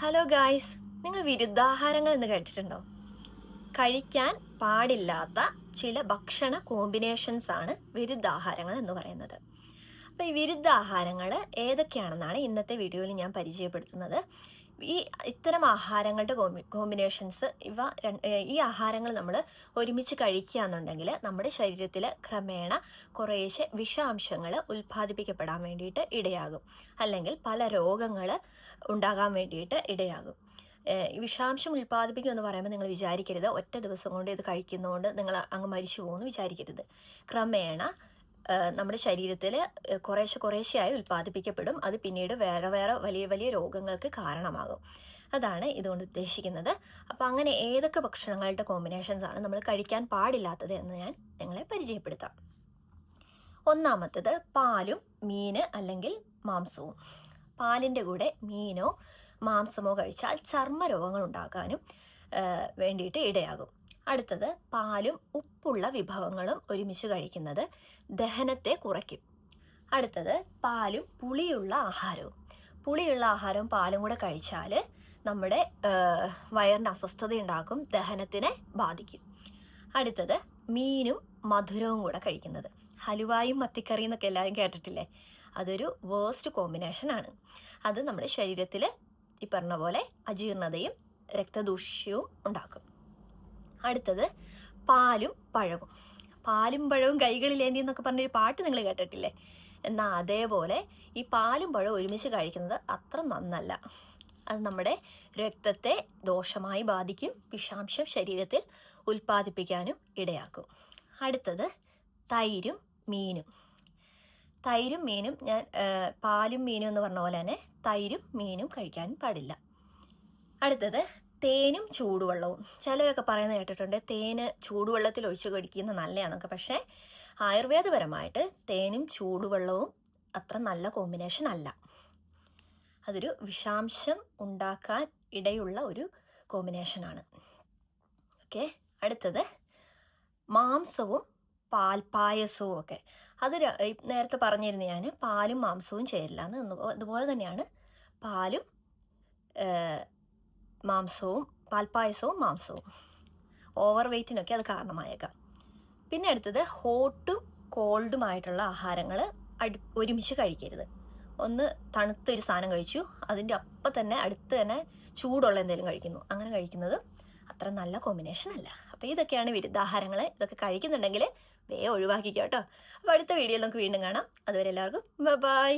Hello guys നിങ്ങൾ വിരുദ്ധാഹാരങ്ങൾ എന്ന് കേട്ടിട്ടുണ്ടോ? കഴിക്കാൻ പാടില്ലാത്ത ചില ഭക്ഷണ കോമ്പിനേഷൻസ് ആണ് വിരുദ്ധാഹാരങ്ങൾ എന്ന് പറയുന്നത്. അപ്പോൾ ഈ വിരുദ്ധാഹാരങ്ങൾ ഏതൊക്കെയാണെന്നാണ് ഇന്നത്തെ വീഡിയോയിൽ ഞാൻ പരിചയപ്പെടുത്തുന്നത്. ഈ ഇത്തരം ആഹാരങ്ങളുടെ കോമ്പി കോമ്പിനേഷൻസ് ഇവ ഈ ആഹാരങ്ങൾ നമ്മൾ ഒരുമിച്ച് കഴിക്കുക എന്നുണ്ടെങ്കിൽ നമ്മുടെ ശരീരത്തിൽ ക്രമേണ കുറേശ്ശെ വിഷാംശങ്ങൾ ഉൽപ്പാദിപ്പിക്കപ്പെടാൻ വേണ്ടിയിട്ട് ഇടയാകും. അല്ലെങ്കിൽ പല രോഗങ്ങൾ ഉണ്ടാകാൻ വേണ്ടിയിട്ട് ഇടയാകും. വിഷാംശം ഉൽപ്പാദിപ്പിക്കും എന്ന് പറയുമ്പോൾ നിങ്ങൾ വിചാരിക്കരുത്. ഒറ്റ ദിവസം കൊണ്ട് ഇത് കഴിക്കുന്നതുകൊണ്ട് നിങ്ങൾ അങ്ങ് മരിച്ചു പോകുമെന്ന് വിചാരിക്കരുത്. ക്രമേണ നമ്മുടെ ശരീരത്തിൽ കുറേശ്ശെ കുറേശ്ശെയായി ഉൽപ്പാദിപ്പിക്കപ്പെടും. അത് പിന്നീട് വേറെ വേറെ വലിയ വലിയ രോഗങ്ങൾക്ക് കാരണമാകും. അതാണ് ഇതുകൊണ്ട് ഉദ്ദേശിക്കുന്നത്. അപ്പോൾ അങ്ങനെ ഏതൊക്കെ ഭക്ഷണങ്ങളുടെ കോമ്പിനേഷൻസ് ആണ് നമ്മൾ കഴിക്കാൻ പാടില്ലാത്തത് എന്ന് ഞാൻ നിങ്ങളെ പരിചയപ്പെടുത്താം. ഒന്നാമത്തത് പാലും മീന് അല്ലെങ്കിൽ മാംസവും. പാലിന്റെ കൂടെ മീനോ മാംസമോ കഴിച്ചാൽ ചർമ്മ രോഗങ്ങൾ ഉണ്ടാക്കാനും വേണ്ടിയിട്ട് ഇടയാകും. അടുത്തത് പാലും ഉപ്പുള്ള വിഭവങ്ങളും ഒരുമിച്ച് കഴിക്കുന്നത് ദഹനത്തെ കുറയ്ക്കും. അടുത്തത് പാലും പുളിയുള്ള ആഹാരവും. പുളിയുള്ള ആഹാരവും പാലും കൂടെ കഴിച്ചാൽ നമ്മുടെ വയറിന് അസ്വസ്ഥത ഉണ്ടാക്കും ദഹനത്തിനെ ബാധിക്കും. അടുത്തത് മീനും മധുരവും കൂടെ കഴിക്കുന്നത്. ഹലുവായും മത്തിക്കറിയും എന്നൊക്കെ എല്ലാവരും കേട്ടിട്ടില്ലേ? അതൊരു വേസ്റ്റ് കോമ്പിനേഷൻ ആണ്. അത് നമ്മുടെ ശരീരത്തിൽ ഈ പറഞ്ഞ പോലെ അജീർണതയും രക്തദൂഷ്യവും ഉണ്ടാക്കും. അടുത്തത് പാലും പഴവും. പാലും പഴവും കൈകളിലേന്തി എന്നൊക്കെ പറഞ്ഞൊരു പാട്ട് നിങ്ങൾ കേട്ടിട്ടില്ലേ? എന്നാൽ അതേപോലെ ഈ പാലും പഴവും ഒരുമിച്ച് കഴിക്കുന്നത് അത്ര നന്നല്ല. അത് നമ്മുടെ രക്തത്തെ ദോഷമായി ബാധിക്കും വിഷാംശം ശരീരത്തിൽ ഉൽപ്പാദിപ്പിക്കാനും ഇടയാക്കും. അടുത്തത് തൈരും മീനും. തൈരും മീനും ഞാൻ പാലും മീനും എന്ന് പറഞ്ഞ പോലെ തന്നെ തൈരും മീനും കഴിക്കാൻ പാടില്ല. അടുത്തത് തേനും ചൂടുവെള്ളവും. ചിലരൊക്കെ പറയുന്നത് കേട്ടിട്ടുണ്ട് തേന് ചൂടുവെള്ളത്തിൽ ഒഴിച്ചു കഴിക്കുന്നത് നല്ലതാണെന്നൊക്കെ പക്ഷേ ആയുർവേദപരമായിട്ട് തേനും ചൂടുവെള്ളവും അത്ര നല്ല കോമ്പിനേഷൻ അല്ല. അതൊരു വിഷാംശം ഉണ്ടാക്കാൻ ഇടയുള്ള ഒരു കോമ്പിനേഷനാണ് ഓക്കെ അടുത്തത് മാംസവും പാൽപ്പായസവും ഒക്കെ. അത് നേരത്തെ പറഞ്ഞിരുന്നു ഞാൻ പാലും മാംസവും ചേരില്ല എന്ന്. അതുപോലെ തന്നെയാണ് പാലും മാംസവും പാൽപ്പായസവും മാംസവും. ഓവർ വെയ്റ്റിനൊക്കെ അത് കാരണമായേക്കാം. പിന്നെ അടുത്തത് ഹോട്ടും കോൾഡുമായിട്ടുള്ള ആഹാരങ്ങൾ അടി ഒരുമിച്ച് കഴിക്കരുത്. ഒന്ന് തണുത്തൊരു സാധനം കഴിച്ചു അതിന്റെ അപ്പം തന്നെ അടുത്ത് തന്നെ ചൂടുള്ള എന്തെങ്കിലും കഴിക്കുന്നു. അങ്ങനെ കഴിക്കുന്നത് അത്ര നല്ല കോമ്പിനേഷൻ അല്ല. അപ്പോൾ ഇതൊക്കെയാണ് വിരുദ്ധാഹാരങ്ങൾ ഇതൊക്കെ കഴിക്കുന്നുണ്ടെങ്കിൽ വേഗം ഒഴിവാക്കിക്കോ കേട്ടോ അപ്പോൾ അടുത്ത വീഡിയോയിൽ നമുക്ക് വീണ്ടും കാണാം. അതുവരെ എല്ലാവർക്കും ബൈ